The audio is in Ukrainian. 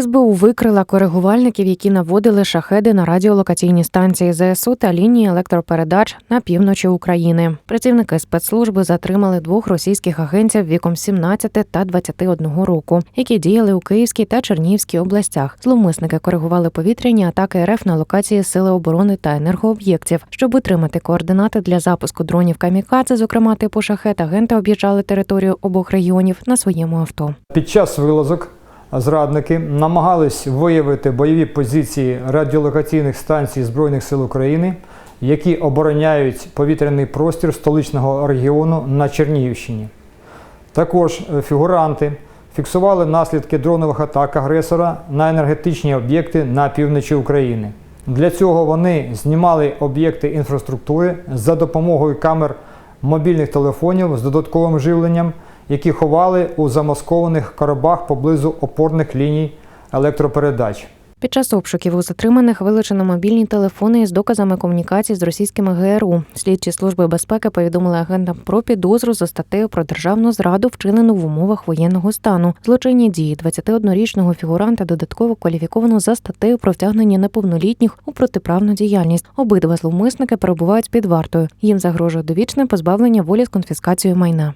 СБУ викрила коригувальників, які наводили шахеди на радіолокаційні станції ЗСУ та лінії електропередач на півночі України. Працівники спецслужби затримали двох російських агентів віком 17 та 21 року, які діяли у Київській та Чернігівській областях. Зловмисники коригували повітряні атаки РФ на локації Сили оборони та енергооб'єктів. Щоб отримати координати для запуску дронів камікадзе, зокрема типу шахет, агенти об'їжджали територію обох регіонів на своєму авто. Під час вилазок зрадники намагались виявити бойові позиції радіолокаційних станцій Збройних сил України, які обороняють повітряний простір столичного регіону на Чернігівщині. Також е, фігуранти фіксували наслідки дронових атак агресора на енергетичні об'єкти на півночі України. Для цього вони знімали об'єкти інфраструктури за допомогою камер мобільних телефонів з додатковим живленням, які ховали у замаскованих коробах поблизу опорних ліній електропередач. Під час обшуків у затриманих вилучено мобільні телефони із доказами комунікацій з російськими ГРУ. Слідчі служби безпеки повідомили агентам про підозру за статтею про державну зраду, вчинену в умовах воєнного стану. Злочинні дії 21-річного фігуранта додатково кваліфіковано за статтею про втягнення неповнолітніх у протиправну діяльність. Обидва зловмисники перебувають під вартою. Їм загрожує довічне позбавлення волі з конфіскацією майна.